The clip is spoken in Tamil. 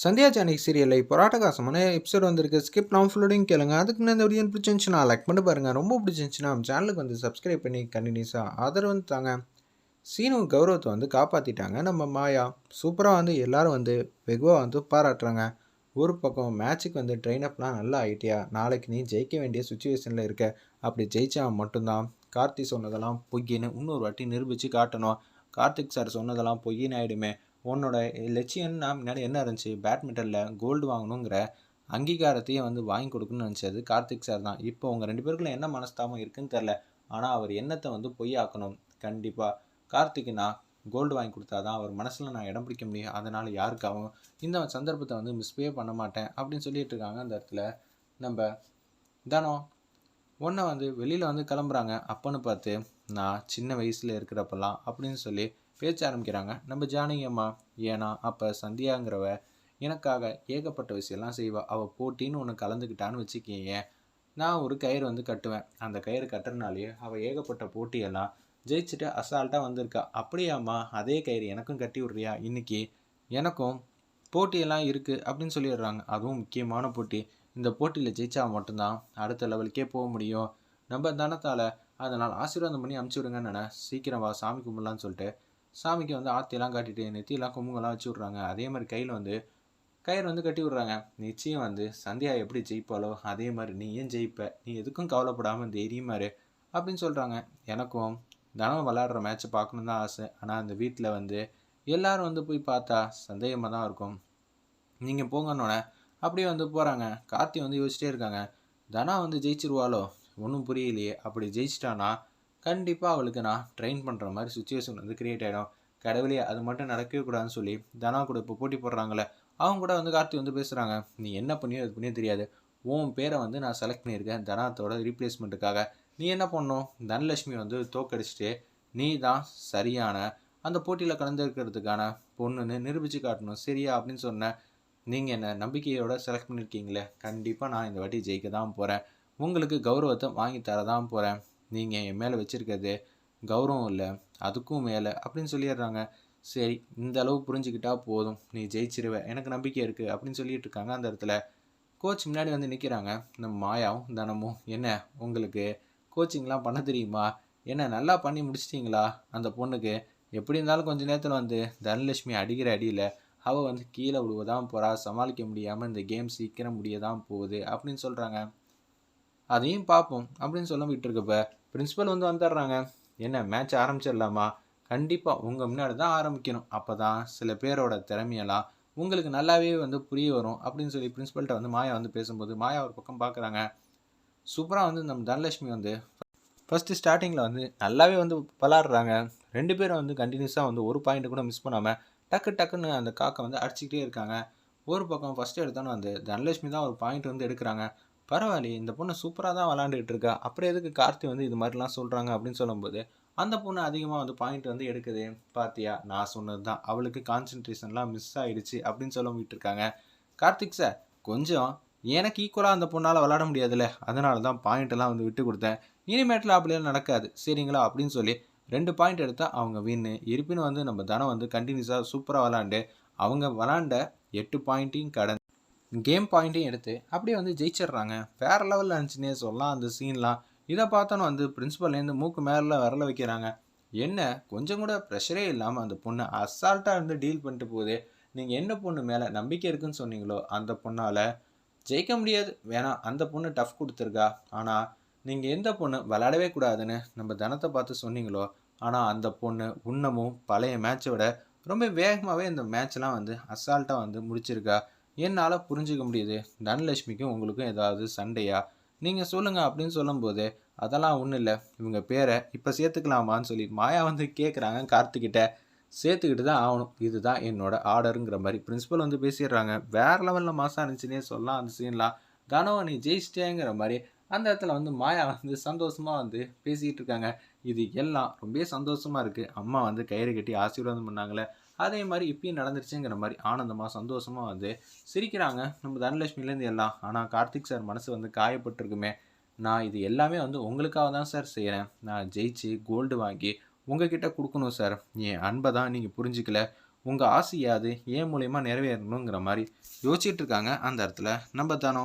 சந்தியா ஜானகி சீரியலில் இப்போ ராட்டகாசமான எபிசோட் வந்திருக்கு. ஸ்கிப் நான் ஃபுல்லோடையும் கேளுங்க. அதுக்கு முன்னாடி இந்த வீடியோ பிடிச்சிருந்துச்சுன்னா லைக் பண்ணி பாருங்கள் ரொம்ப பிடிச்சிருந்துச்சுன்னா நம்ம சேனலுக்கு வந்து சப்ஸ்கிரைப் பண்ணி கண்டினியூஸாக ஆதரவு வந்து தாங்க. சீனு கௌரவத்தை வந்து காப்பாற்றிட்டாங்க நம்ம மாயா சூப்பராக வந்து எல்லோரும் வந்து வெகுவாக வந்து பாராட்டுறாங்க. ஒரு பக்கம் மேட்ச்சுக்கு வந்து ட்ரெயின் அப்லாம் நல்லா ஆயிட்டியா? நாளைக்கு நீ ஜெயிக்க வேண்டிய சுச்சுவேஷனில் இருக்க. அப்படி ஜெயிச்சா மட்டும்தான். கார்த்தி சொன்னதெல்லாம் பொய்யின்னு இன்னொரு வாட்டி நிரூபித்து காட்டணும். கார்த்திக் சார் சொன்னதெல்லாம் பொய்யின்னு ஆகிடுமே உன்னோட லட்சியம்னா முன்னாடி என்ன இருந்துச்சு? பேட்மிண்டனில் கோல்டு வாங்கணுங்கிற அங்கீகாரத்தையும் வந்து வாங்கி கொடுக்கணும்னு நினச்சது கார்த்திக் சார் தான். இப்போ உங்கள் ரெண்டு பேருக்குள்ள என்ன மனஸ்தாபம் இருக்குன்னு தெரில ஆனால் அவர் எண்ணத்தை வந்து பொய்யாக்கணும். கண்டிப்பாக கார்த்திக்னா கோல்டு வாங்கி கொடுத்தா தான் அவர் மனசில் நான் இடம் பிடிக்க முடியும். அதனால் யாருக்காகவும் இந்த சந்தர்ப்பத்தை வந்து மிஸ்பே பண்ண மாட்டேன் அப்படின்னு சொல்லிட்டு இருக்காங்க அந்த இடத்துல. நம்ம தானோ ஒன்றை வந்து வெளியில் வந்து கிளம்புறாங்க. அப்பன்னு பார்த்து நான் சின்ன வயசில் இருக்கிறப்பெல்லாம் அப்படின்னு சொல்லி பேச்ச ஆரம்பிக்கிறாங்க. நம்ம ஜானகி அம்மா ஏன்னா அப்போ சந்தியாங்கிறவ எனக்காக ஏகப்பட்ட விஷயம்லாம் செய்வா. அவள் போட்டின்னு ஒன்று கலந்துக்கிட்டான்னு வச்சுக்கிங்க. நான் ஒரு கயிறு வந்து கட்டுவேன். அந்த கயிறு கட்டுறதுனாலே அவள் ஏகப்பட்ட போட்டியெல்லாம் ஜெயிச்சுட்டு அசால்ட்டாக வந்திருக்கா. அப்படியாம்மா அதே கயிறு எனக்கும் கட்டி விட்றியா? இன்னைக்கு எனக்கும் போட்டியெல்லாம் இருக்குது அப்படின்னு சொல்லிடுறாங்க. அதுவும் முக்கியமான போட்டி. இந்த போட்டியில் ஜெயிச்சா மட்டும்தான் அடுத்த லெவலுக்கே போக முடியும். நம்ம தனத்தால் அதனால் ஆசீர்வாதம் பண்ணி அமுச்சு விடுங்கன்னு நினை சீக்கிரம் வா சாமி கும்பிடலான்னு சொல்லிட்டு சாமிக்கு வந்து ஆத்தியெல்லாம் காட்டிட்டு நெத்தியெல்லாம் குங்குமம்லாம் வச்சு விட்றாங்க. அதே மாதிரி கையில் வந்து கயிறு வந்து கட்டி விட்றாங்க. நிச்சயம் வந்து சந்தியா எப்படி ஜெயிப்பாளோ அதே மாதிரி நீ ஏன் ஜெயிப்ப? நீ எதுக்கும் கவலைப்படாமல் தைரியமாரு அப்படின்னு சொல்கிறாங்க எனக்கும் தினம் விளாடுற மேட்ச்சை பார்க்கணும் தான் ஆசை. ஆனால் அந்த வீட்டில் வந்து எல்லாரும் வந்து போய் பார்த்தா சந்தேகமாக தான் இருக்கும். நீங்கள் போங்கன்னொன்னே அப்படியே வந்து போகிறாங்க கார்த்தி வந்து யோசிச்சிட்டே இருக்காங்க. தனா வந்து ஜெயிச்சிருவாளோ? ஒன்றும் புரியலையே. அப்படி ஜெயிச்சிட்டானா கண்டிப்பாக அவளுக்கு நான் ட்ரெயின் பண்ணுற மாதிரி சுச்சுவேஷன் வந்து க்ரியேட் ஆகிடும் கடவுளே அது மட்டும் நடக்கவே கூடாதுன்னு சொல்லி தனா கூட இப்போ போட்டி போடுறாங்களே அவங்க கூட வந்து கார்த்தி வந்து பேசுகிறாங்க நீ என்ன பண்ணியோ அது பண்ணியோ தெரியாது. உன் பேரை வந்து நான் செலக்ட் பண்ணியிருக்கேன் தனாத்தோட ரீப்ளேஸ்மெண்ட்டுக்காக நீ என்ன பண்ணும் தனலட்சுமி வந்து தோக்கடிச்சிட்டு நீ தான் சரியான அந்த போட்டியில் கலந்துருக்கிறதுக்கான பொண்ணுன்னு நிரூபித்து காட்டணும். சரியா அப்படின்னு சொன்னேன் நீங்கள் என்ன நம்பிக்கையோட செலக்ட் பண்ணியிருக்கீங்களே கண்டிப்பாக நான் இந்த வாட்டி ஜெயிக்க தான் போகிறேன் உங்களுக்கு கௌரவத்தை வாங்கி தர தான் போகிறேன் நீங்கள் என் மேலே வச்சுருக்கிறது கௌரவம் இல்லை அதுக்கும் மேலே அப்படின்னு சொல்லிடுறாங்க. சரி இந்த அளவு புரிஞ்சுக்கிட்டா போதும். நீ ஜெயிச்சிருவ. எனக்கு நம்பிக்கை இருக்குது அப்படின்னு சொல்லிட்டு இருக்காங்க அந்த இடத்துல. கோச் முன்னாடி வந்து நிற்கிறாங்க நம்ம மாயாவும் தனமும் என்ன உங்களுக்கு கோச்சிங்லாம் பண்ண தெரியுமா? என்ன நல்லா பண்ணி முடிச்சிட்டிங்களா? அந்த பொண்ணுக்கு எப்படி இருந்தாலும் கொஞ்ச நேரத்தில் வந்து தனலட்சுமி அடிக்கிற அடியில் அவள் வந்து கீழே விழுவதான் போகிறா சமாளிக்க முடியாமல் இந்த கேம் சீக்கிரம் முடிய தான் போகுது அப்படின்னு சொல்கிறாங்க அதையும் பார்ப்போம் அப்படின்னு சொல்ல விட்டுருக்கப்ப பிரின்ஸிபல் வந்து வந்துடுறாங்க. என்ன மேட்ச் ஆரம்பிச்சிடலாமா? கண்டிப்பாக உங்கள் முன்னாடி தான் ஆரம்பிக்கணும். அப்போ தான் சில பேரோட திறமையெல்லாம் உங்களுக்கு நல்லாவே வந்து புரிய வரும் அப்படின்னு சொல்லி பிரின்ஸிபல்கிட்ட வந்து மாயா வந்து பேசும்போது மாயா ஒரு பக்கம் பார்க்குறாங்க. சூப்பராக வந்து நம்ம தனலட்சுமி வந்து ஃபஸ்ட்டு ஸ்டார்டிங்கில் வந்து நல்லாவே வந்து விளாடுறாங்க. ரெண்டு பேரும் வந்து கண்டினியூஸாக வந்து ஒரு பாயிண்ட் கூட மிஸ் பண்ணாமல் டக்கு டக்குன்னு அந்த காக்கை வந்து அடிச்சுக்கிட்டே இருக்காங்க. ஒரு பக்கம் ஃபஸ்ட்டு எடுத்தோன்னே வந்து தனலட்சுமி தான் ஒரு பாயிண்ட் வந்து எடுக்கிறாங்க. பரவாயில்லையே இந்த பொண்ணு சூப்பராக தான் விளாண்டுட்டு இருக்கா. அப்புறம் எதுக்கு கார்த்தி வந்து இது மாதிரிலாம் சொல்கிறாங்க அப்படின்னு சொல்லும்போது அந்த பொண்ணு அதிகமாக வந்து பாயிண்ட் வந்து எடுக்குது. பாத்தியா நான் சொன்னது தான். அவளுக்கு கான்சென்ட்ரேஷன்லாம் மிஸ் ஆகிடுச்சு அப்படின்னு சொல்லிட்டு இருக்காங்க. கார்த்திக் சார் கொஞ்சம் எனக்கு ஈக்குவலாக அந்த பொண்ணால் விளாட முடியாதுல்ல. அதனால தான் பாயிண்ட்டெல்லாம் வந்து விட்டு கொடுத்தேன். இனிமேட்டில் அப்படியெல்லாம் நடக்காது. சரிங்களா? அப்படின்னு சொல்லி ரெண்டு பாயிண்ட் எடுத்தால் அவங்க வின்னு இருப்பினும் வந்து நம்ம தனம் வந்து கண்டினியூஸாக சூப்பராக விளாண்டு அவங்க விளாண்ட எட்டு பாயிண்ட்டையும் கடந்து கேம் பாயிண்ட்டையும் எடுத்து அப்படியே வந்து ஜெயிச்சிடுறாங்க. வேறு லெவலில் இருந்துச்சுன்னே சொல்லலாம். அந்த சீன்லாம் இதை பார்த்தோன்னு வந்து பிரின்ஸிபல்லேருந்து மூக்கு மேலே வரல வைக்கிறாங்க. என்ன? கொஞ்சம் கூட ப்ரெஷரே இல்லாமல் அந்த பொண்ணை அசால்ட்டாக இருந்து டீல் பண்ணிட்டு போகுது. நீங்கள் என்ன பொண்ணு மேலே நம்பிக்கை இருக்குன்னு சொன்னீங்களோ அந்த பொண்ணால் ஜெயிக்க முடியாது. வேணாம் அந்த பொண்ணு டஃப் கொடுத்துருக்கா. ஆனால் நீங்கள் எந்த பொண்ணு? விளாடவே கூடாதுன்னு நம்ம தனத்தை பார்த்து சொன்னீங்களோ? ஆனால் அந்த பொண்ணு இன்னமும் பழைய மேட்சை விட ரொம்ப வேகமாகவே இந்த மேட்ச்லாம் வந்து அசால்ட்டாக வந்து முடிச்சிருக்கா. என்னால் புரிஞ்சிக்க முடியுது. தனலட்சுமிக்கும் உங்களுக்கும் ஏதாவது சண்டையா? நீங்கள் சொல்லுங்கள் அப்படின்னு சொல்லும்போது அதெல்லாம் ஒன்றும் இல்லை. இவங்க பேரை இப்போ சேர்த்துக்கலாமான்னு சொல்லி மாயா வந்து கேட்குறாங்க கார்த்திக்கிட்ட சேர்த்துக்கிட்டு தான் ஆகணும். இதுதான் என்னோட ஆர்டருங்கிற மாதிரி பிரின்ஸிபல் வந்து பேசிடுறாங்க. வேறு லெவலில் மாதம் இருந்துச்சுன்னே சொல்லலாம். அந்த சீன்லாம் தனோ நீ ஜெயிச்சிட்டேங்கிற மாதிரி அந்த இடத்துல வந்து மாயா வந்து சந்தோஷமாக வந்து பேசிக்கிட்டு இருக்காங்க. இது எல்லாம் ரொம்ப சந்தோஷமாக இருக்குது அம்மா வந்து கயிறு கட்டி ஆசீர்வாதம் பண்ணாங்களே. அதே மாதிரி இப்பயும் நடந்துருச்சுங்கிற மாதிரி ஆனந்தமாக சந்தோஷமாக வந்து சிரிக்கிறாங்க. நம்ம தனலட்சுமிலேருந்து எல்லாம். ஆனால் கார்த்திக் சார் மனசு வந்து காயப்பட்டிருக்குமே. நான் இது எல்லாமே வந்து உங்களுக்காக தான் சார் செய்கிறேன் நான் ஜெயிச்சு கோல்டு வாங்கி உங்ககிட்ட கொடுக்கணும் சார். என் அன்பை தான் நீங்கள் புரிஞ்சிக்கல. உங்கள் ஆசையாது ஏன் மூலயமா நிறைவேறணுங்கிற மாதிரி யோசிச்சுட்டு இருக்காங்க. அந்த இடத்துல நம்ம தானோ